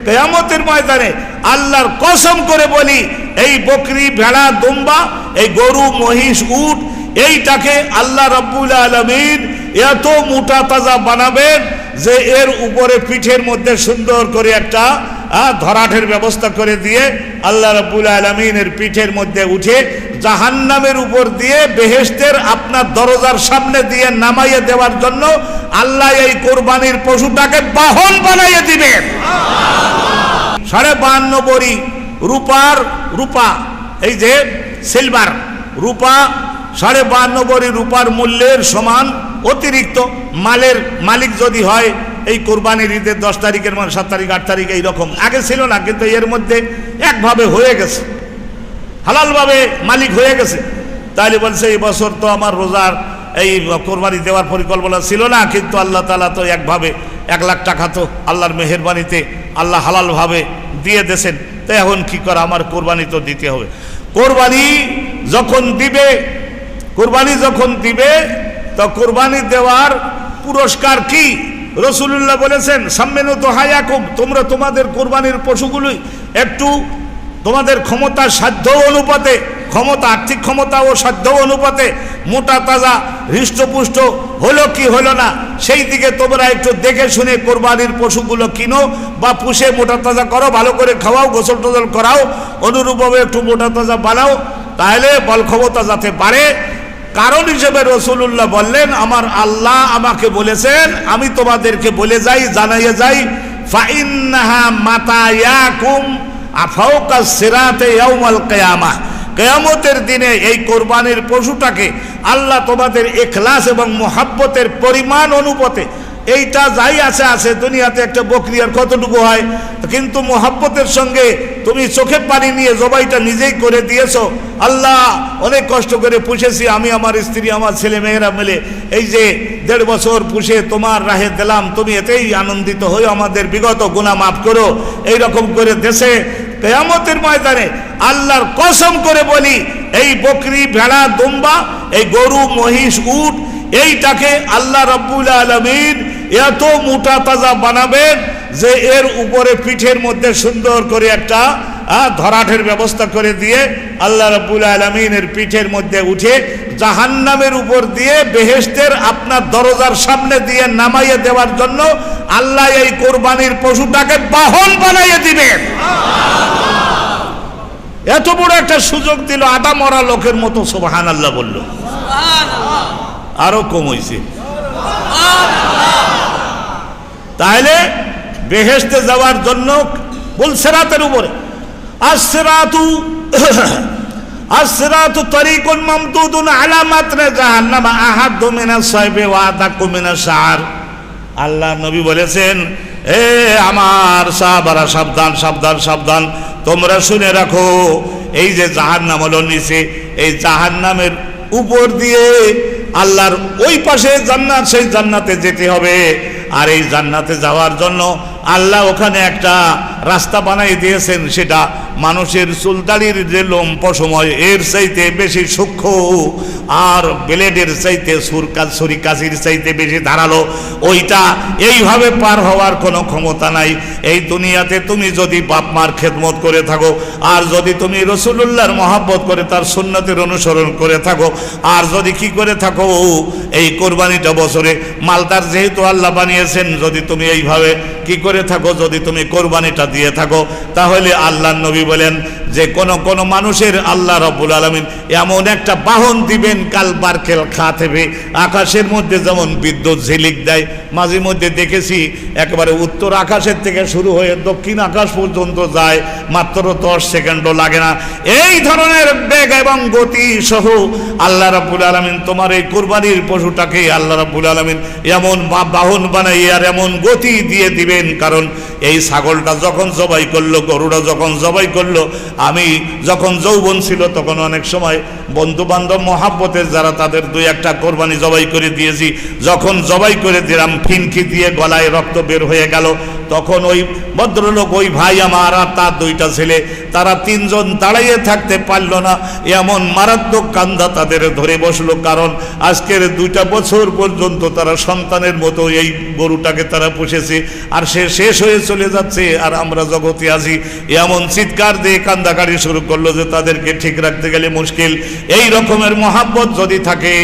কেয়ামতের ময়দানে আল্লাহর কসম করে বলি, এই বকরি, ভেড়া, দুম্বা, এই গরু, মহিষ, উট, এইটাকে আল্লাহ রব্বুল আলমিন এত মোটা তাজা বানাবেন যে এর উপরে পিঠের মধ্যে সুন্দর করে একটা ধরাঠের ব্যবস্থা করে দিয়ে আল্লাহ রব্বুল আলমিনের পিঠের মধ্যে উঠে জাহান্নামের উপর দিয়ে বেহেস্তের আপনার দরজার সামনে দিয়ে নামাইয়ে দেওয়ার জন্য আল্লাহ এই কোরবানির পশুটাকে বাহন বানাইয়ে দিবেন। সাড়ে বাহান্ন বড়ি রূপার রূপা, এই যে সিলভার রূপা, সাড়ে বাহান্ন বড়ি রূপার মূল্যের সমান অতিরিক্ত, মালের মালিক যদি হয় এই কোরবানির ঈদের দশ তারিখের মানে সাত তারিখ, আট তারিখ এইরকম আগে ছিল না, কিন্তু এর মধ্যে একভাবে হয়ে গেছে। হালালভাবে মালিক হয়ে গেছে। তাহলে বলছে, এই বছর তো আমার রোজার এই কোরবানি দেওয়ার পরিকল্পনা ছিল না, কিন্তু আল্লাহ তালা তো একভাবে এক লাখ টাকা তো আল্লাহর মেহরবানিতে আল্লাহ হালালভাবে দিয়ে দেছেন তো এখন কি করা? আমার কোরবানি তো দিতে হবে। কোরবানি যখন দিবে, কোরবানি যখন দিবে, তো কোরবানি দেওয়ার পুরস্কার কি? রসুল্লাহ বলেছেন, সাম্মেনু তো হায়াকুম তোমরা তোমাদের কোরবানির পশুগুলোই একটু তোমাদের ক্ষমতা, সাধ্য অনুপাতে, ক্ষমতা, আর্থিক ক্ষমতা ও সাধ্য অনুপাতে মোটা, তাজা, হৃষ্টপুষ্ট হলো কি হলো না, সেই দিকে তোমরা একটু দেখে শুনে কোরবানির পশুগুলো কিনো বা পুষে মোটা, তাজা করো, ভালো করে খাওয়াও, গোসল, টোসল করাও, অনুরূপভাবে একটু মোটা, তাজা বানাও, তাহলে বল ক্ষমতা যাতে বাড়ে কারণ হিসেবে রসুল্লাহ বললেন, আমার আল্লাহ আমাকে বলেছেন, আমি তোমাদেরকে বলে যাই, জানাইয়ে যাই, ফাইন্নাহা মাতায়াকুম আফাউকা সিরাতে ইয়াউমাল কিয়ামা কেয়ামতের দিনে এই কোরবানির পশুটাকে আল্লাহ তোমাদের এখলাস এবং মোহাব্বতের পরিমাণ অনুপাতে এইটা যাই আছে আছে, দুনিয়াতে একটা বকরিয়ার কতটুকু হয়? কিন্তু মোহাব্বতের সঙ্গে তুমি চোখে পানি নিয়ে জবাইটা নিজেই করে দিয়েছ। আল্লাহ, অনেক কষ্ট করে পুষেছি আমি, আমার স্ত্রী, আমার ছেলে মেয়েরা মিলে। এই যে দেড় বছর পুষে তোমার রাহে দিলাম, তুমি এতেই আনন্দিত হয়ে আমাদের বিগত গুণা মাফ করো। এই রকম করে দেশে, কেয়ামতের ময়দানে আল্লাহর কসম করে বলি, এই বকরি, ভেড়া, দুম্বা, এই গরু, মহিষ, উট, এইটাকে আল্লাহ রব্বুল আলমিন এত মোটা তাজা বানাবেন যে এর উপরে পিঠের মধ্যে সুন্দর করে একটা ধরাঠের ব্যবস্থা করে দিয়ে আল্লাহ রব্বুল আলমিনের পিঠের মধ্যে উঠে জাহান্নামের উপর দিয়ে বেহেস্তের আপনার দরজার সামনে দিয়ে নামাইয়ে দেওয়ার জন্য আল্লাহ এই কোরবানির পশুটাকে বাহন বানাইয়ে দিবেন। এত বড় একটা সুযোগ দিল, আদা মরা লোকের মতো সোবাহান আল্লাহ বলল। আরও কম হয়েছে তাহলে বেহেস্তে যাওয়ার জন্য বুলসেরাতের উপরে। আসরাতু আসরাতু তরিকুন মামদুদুন আলা মাত্রে জাহান্নাম আহাদ্দু মিনাস সাইবে ওয়া আদাকু মিনাস সার আল্লাহ নবী বলেছেন, এ আমার সাহাবারা, সাবধান সাবধান সাবধান, তোমরা শুনে রাখো, এই যে জাহান্নাম হলো নিচে, এই জাহান্নামের উপর দিয়ে আল্লাহর ওই পাশে জান্নাত, সেই জান্নাতে যেতে হবে। আর এই জান্নাতে যাওয়ার জন্য আল্লাহ ওখানে একটা রাস্তা বানাই দিয়েছেন, সেটা মানুষের চুলদাড়ির যে লোম পশময় এর চাইতে বেশি সূক্ষ্ম আর ব্লেডের চাইতে সুরকাজ ছুরি কাশির চাইতে বেশি ধারালো। ওইটা এইভাবে পার হওয়ার কোনো ক্ষমতা নাই। এই দুনিয়াতে তুমি যদি বাপ মার খেদমত করে থাকো, আর যদি তুমি রসুল্লাহর মহাব্বত করে তার সুন্নতের অনুসরণ করে থাকো, আর যদি কি করে থাকো, এই কোরবানিটা বছরে। মালদার যেহেতু আল্লাহ বানিয়েছেন, যদি তুমি এইভাবে কি করে থাকো যদি তুমি কোরবানিটা দিয়ে থাকো তাহলে আল্লাহ নবী বলেন যে কোন কোন মানুষের আল্লাহ রব্বুল আলমিন এমন একটা বাহন দিবেন, কাল বারকেল খা থেকে আকাশের মধ্যে যেমন বিদ্যুৎ ঝিলিক দেয়, মাঝে মধ্যে দেখেছি একেবারে উত্তর আকাশের থেকে শুরু হয়ে দক্ষিণ আকাশ পর্যন্ত যায়, মাত্র দশ সেকেন্ডও লাগে না। এই ধরনের বেগ এবং গতি সহ আল্লাহ রাব্বুল আলমিন তোমার এই কোরবানির পশুটাকে আল্লাহ রাব্বুল আলমিন এমন বাহন বানাই আর এমন গতি দিয়ে দিবেন। কারণ এই ছাগলটা যখন জবাই করল, গরুটা যখন জবাই করল আমি যখন যৌবন ছিল, তখন অনেক সময় বন্ধু বান্ধব মহাব্বতের যারা তাদের দুই একটা কোরবানি জবাই করে দিয়েছি। যখন জবাই করে দিলাম, ফিনকি দিয়ে গলায় রক্ত বের হয়ে গেল। তখন ওই ভদ্রলোক, ওই ভাই আমার আর তার দুইটা ছেলে, তারা তিনজন দাঁড়াইয়ে থাকতে পারল না। এমন মারাত্মক কান্দা তাদের ধরে বসল, কারণ আজকের দুইটা বছর পর্যন্ত তারা সন্তানের মতো এই গরুটাকে তারা পুষেছে, আর সে শেষ হয়ে চলে যাচ্ছে, আর আমরা জগতে আছি। এমন চিৎকার দিয়ে কান্দাকারি শুরু করল যে তাদেরকে ঠিক রাখতে গেলে মুশকিল। এই রকমের মহাব্বত যদি থাকে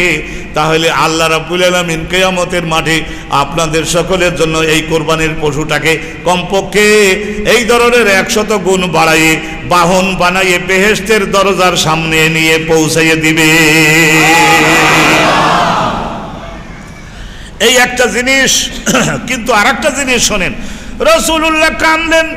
তাহলে আল্লাহ রাব্বুল আলামিন কিয়ামতের মাঠে আপনাদের সকলের জন্য এই কোরবানির পশুটাকে কমপক্ষে এই ধরনের একশত গুণ বাড়াইয়ে, বাহন বানাইয়ে, বেহেশতের দরজার সামনে নিয়ে পৌঁছাইয়ে দিবে। এই একটা জিনিস, কিন্তু আর একটা জিনিস শোনেন রসুল্লাহ কানলেন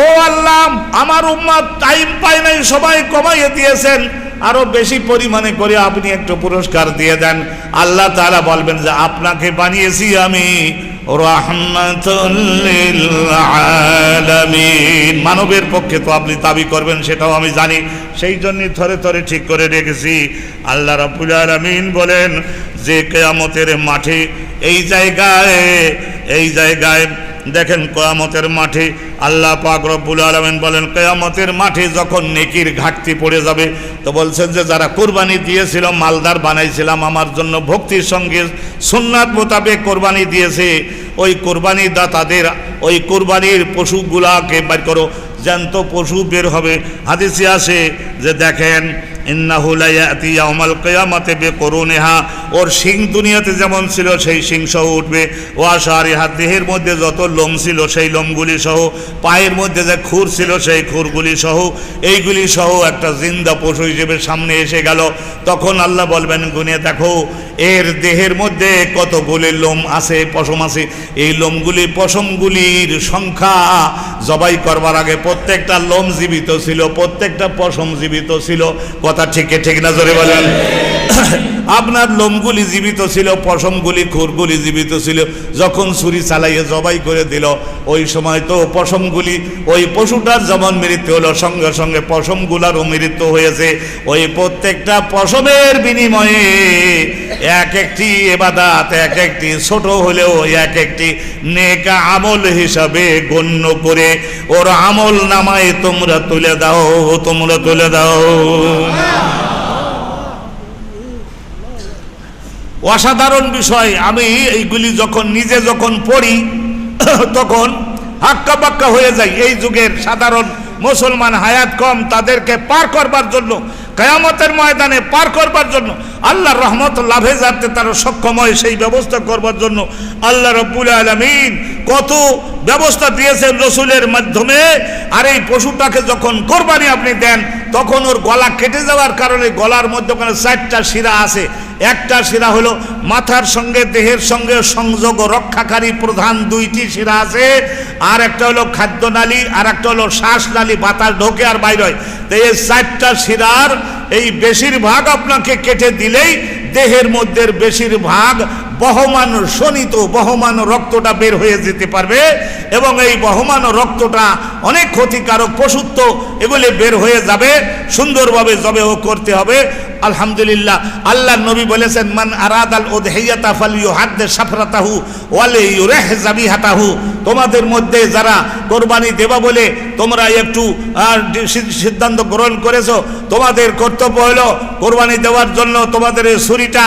ও আল্লাহ, আমার উম্মাদ টাইম পায় নাই, সবাই কমাইয়ে দিয়েছেন। আরও বেশি পরিমাণে করে আপনি একটু পুরস্কার দিয়ে দেন। আল্লাহ তারা বলবেন যে, আপনাকে বানিয়েছি আমি মানবের পক্ষে তো আপনি দাবি করবেন, সেটাও আমি জানি। সেই জন্যই থরে থরে ঠিক করে রেখেছি। আল্লাহ রাব্বুল আলামিন বলেন, যে কেয়ামতের মাঠে এই জায়গায় এই জায়গায় দেখেন কয়ামতের মাঠে আল্লাহ পাক রব্বুল আলমেন বলেন, কয়ামতের মাঠে যখন নেকির ঘাটতি পড়ে যাবে, তো বলছেন যে যারা কোরবানি দিয়েছিল, মালদার বানাইছিলাম, আমার জন্য ভক্তির সঙ্গে সুন্নাত মোতাবেক কোরবানি দিয়েছে। ওই কোরবানি দাতাদের, ওই কোরবানির পশুগুলাকে বের করো, জ্যান্ত পশু বের হবে। হাদিসে আসে যে দেখেন ইন্নাহু লা ইয়াতি ইয়াউমাল ওর শিং দুনিয়াতে যেমন ছিল, সেই শিং সহ উঠবে। ও আশারিহা দেহের মধ্যে যত লোম ছিল, সেই লোমগুলি সহ, পায়ের মধ্যে যে খুর ছিল, সেই খুরগুলি সহ, এইগুলি সহ একটা জিন্দা পশু হিসেবে সামনে এসে গেল। তখন আল্লাহ বলবেন, গুনে দেখো এর দেহের মধ্যে কতগুলি লোম আছে, পশম আছে? এই লোমগুলি, পশমগুলির সংখ্যা জবাই করবার আগে প্রত্যেকটা লোম জীবিত ছিল, প্রত্যেকটা পশম জীবিত ছিল। কথা ঠিক ঠিক না জোরে বলেন? আপনার লোমগুলি জীবিত ছিল, পশমগুলি, খুরগুলি জীবিত ছিল। যখন ছুরি চালাইয়ে জবাই করে দিল, ওই সময় তো পশমগুলি, ওই পশুটার যেমন মৃত্যু হলো, সঙ্গে সঙ্গে পশমগুলারও মৃত্যু হয়েছে। ওই প্রত্যেকটা পশমের বিনিময়ে এক একটি এবাদাত, এক একটি ছোট হলেও এক একটি নেকা আমল হিসাবে গণ্য করে। ওর আমল নামায় তোমরা তুলে দাও, তোমরা তুলে দাও। অসাধারণ বিষয়। আমি এইগুলি যখন নিজে যখন পড়ি, তখন হাক্কা বাক্কা হয়ে যায় এই যুগের সাধারণ মুসলমান হায়াত কম, তাদেরকে পার করবার জন্য, কেয়ামতের ময়দানে পার করবার জন্য আল্লাহ রহমত লাভে যাতে তারা সক্ষম হয়, সেই ব্যবস্থা করবার জন্য আল্লাহ রব্বুল আলমিন কত ব্যবস্থা দিয়েছেন রসুলের মাধ্যমে। আর এই পশুটাকে যখন কোরবানি আপনি দেন, তখন ওর গলা কেটে যাওয়ার কারণে গলার মধ্যে ওখানে চারটা শিরা আছে। একটা শিরা হলো মাথার সঙ্গে, দেহের সঙ্গে সংযোগ রক্ষাকারী প্রধান দুইটি শিরা আছে। আর একটা হলো খাদ্যনালী আর একটা হলো শ্বাসনালী বাতাস ঢোকে আর বাইর হয়। তো এই চারটা শিরার এই বেশিরভাগ আপনাকে কেটে দিলেই দেহের মধ্যে বেশিরভাগ বহমান শোনিত বহমান রক্তটা বের হয়ে যেতে পারবে এবং এই বহমান রক্তটা অনেক ক্ষতিকারক পশুত্ব এগুলি বের হয়ে যাবে, সুন্দরভাবে জবেহ করতে হবে। আলহামদুলিল্লাহ আল্লাহ নবী বলেছেন, মান আরাদ আল ওদহেয়াতা ফালিউ হাদ্দে সাফরাতাহু ওয়ালে ইউরেহ জাবিহাতাহু। তোমাদের মধ্যে যারা কোরবানি দেবা বলে তোমরা একটু সিদ্ধান্ত গ্রহণ করেছ, তোমাদের কর্তব্য হলো কোরবানি দেওয়ার জন্য তোমাদের এই ছুরিটা,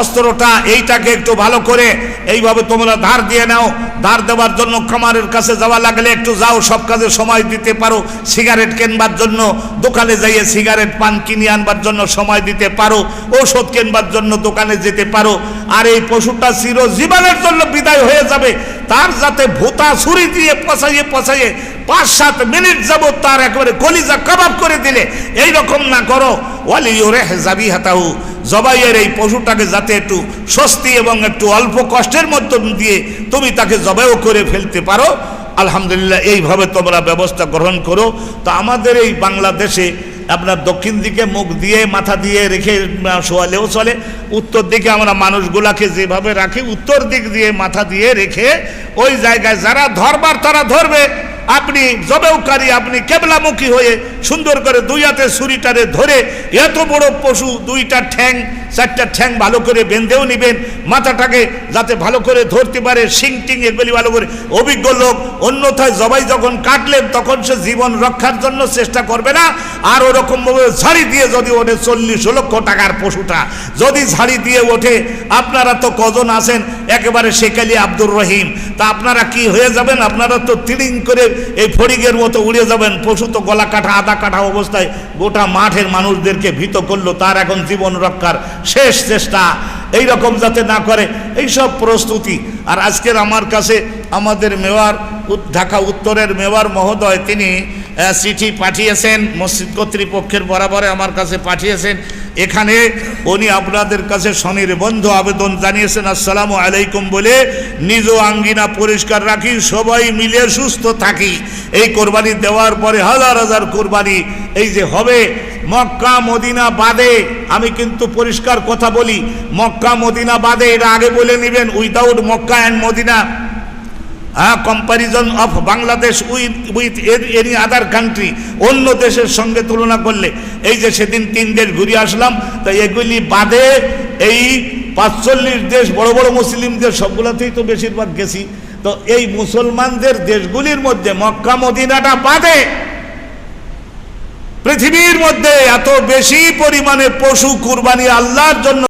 অস্ত্রটা, এইটাকে একটু ভালো করে এইভাবে তোমরা ধার দিয়ে নাও। ধার দেওয়ার জন্য খামারের কাছে যাওয়া লাগলে একটু যাও, সব কাজে সময় দিতে পারো, সিগারেট কেনবার জন্য। দোকানে যাইয়ে সিগারেট, পান কিনে আনবার জন্য সময় দিতে পারো, ঔষধ কেনবার জন্য দোকানে যেতে পারো। আর এই পশুটা চির জীবনের জন্য বিদায় হয়ে যাবে। তার যাতে ভূতা ছুরি দিয়ে পচাইয়ে পচাইয়ে পাঁচ সাত মিনিট যাবত তার একেবারে কলিজা কাবাব করে দিলে এই রকম না করো। ওয়ালি ওরে যাবি হাতাহু জবাইয়ের এই পশুটাকে যাতে একটু স্বস্তি এবং একটু অল্প কষ্টের মধ্য দিয়ে তুমি তাকে জবাইও করে ফেলতে পারো। আলহামদুলিল্লাহ, এইভাবে তোমরা ব্যবস্থা গ্রহণ করো। তো আমাদের এই বাংলাদেশে আপনার দক্ষিণ দিকে মুখ দিয়ে, মাথা দিয়ে রেখে শোয়ালেও চলে। উত্তর দিকে আমরা মানুষগুলাকে যেভাবে রাখি, উত্তর দিক দিয়ে মাথা দিয়ে রেখে ওই জায়গায় যারা ধরবার তারা ধরবে। আপনি জবেউকারী, আপনি কেবলামুখী হয়ে সুন্দর করে দুই হাতে ছুরিটারে ধরে এত বড় পশু, দুইটা ঠ্যাং চারটা ঠ্যাং ভালো করে বেঁধেও নেবেন, মাথাটাকে যাতে ভালো করে ধরতে পারে শিং টিং এগুলি ভালো করে। অভিজ্ঞ লোক অন্যথায় জবাই যখন কাটলেন, তখন সে জীবন রক্ষার জন্য চেষ্টা করবে না। আর ওরকমভাবে ঝাড়ি দিয়ে যদি ওঠে চল্লিশ লক্ষ টাকার পশুটা, যদি ঝাড়ি দিয়ে ওঠে, আপনারা তো কজন আছেন? একেবারে শেখালি আব্দুর রহিম। তা আপনারা কি হয়ে যাবেন? আপনারা তো তিরিং করে এই ফড়িগের মতো উড়ে যাবেন। পশু তো গলা কাটা আদা কাটা অবস্থায় গোটা মাঠের মানুষদেরকে ভীত করল। তার এখন জীবন রক্ষার শেষ চেষ্টা। এই রকম যাতে না করে, এইসব প্রস্তুতি। আর আজকের আমার কাছে আমাদের উত- ঢাকা উত্তরের মেয়র মহোদয়, তিনি চিঠি পাঠিয়েছেন, মসজিদ কর্তৃপক্ষের বরাবরে আমার কাছে পাঠিয়েছেন। এখানে উনি আপনাদের কাছে স্বনির্বন্ধ আবেদন জানিয়েছেন, আসসালামু আলাইকুম বলে, নিজ আঙ্গিনা পরিষ্কার রাখি, সবাই মিলে সুস্থ থাকি। এই কোরবানি দেওয়ার পরে হাজার হাজার কোরবানি, এই যে হবে মক্কা, মদিনা বাদে, আমি কিন্তু পরিষ্কার কথা বলি, মক্কা, মদিনা বাদে, এটা আগে বলে নেবেন উইদাউট মক্কা অ্যান্ড মদিনা হ্যাঁ comparison of Bangladesh with with any other country অন্য দেশের সঙ্গে তুলনা করলে, এই যে সেদিন তিন দেশ ঘুরে আসলাম, তো এগুলি বাদে, এই পাঁচচল্লিশ দেশ, বড় বড় মুসলিম দেশ সবগুলোতেই তো বেশিরভাগ গেছি, তো এই মুসলমানদের দেশগুলির মধ্যে মক্কা, মদিনাটা বাদে। পৃথিবীর মধ্যে এত বেশি পরিমাণে পশু কুরবানি আল্লাহর জন্য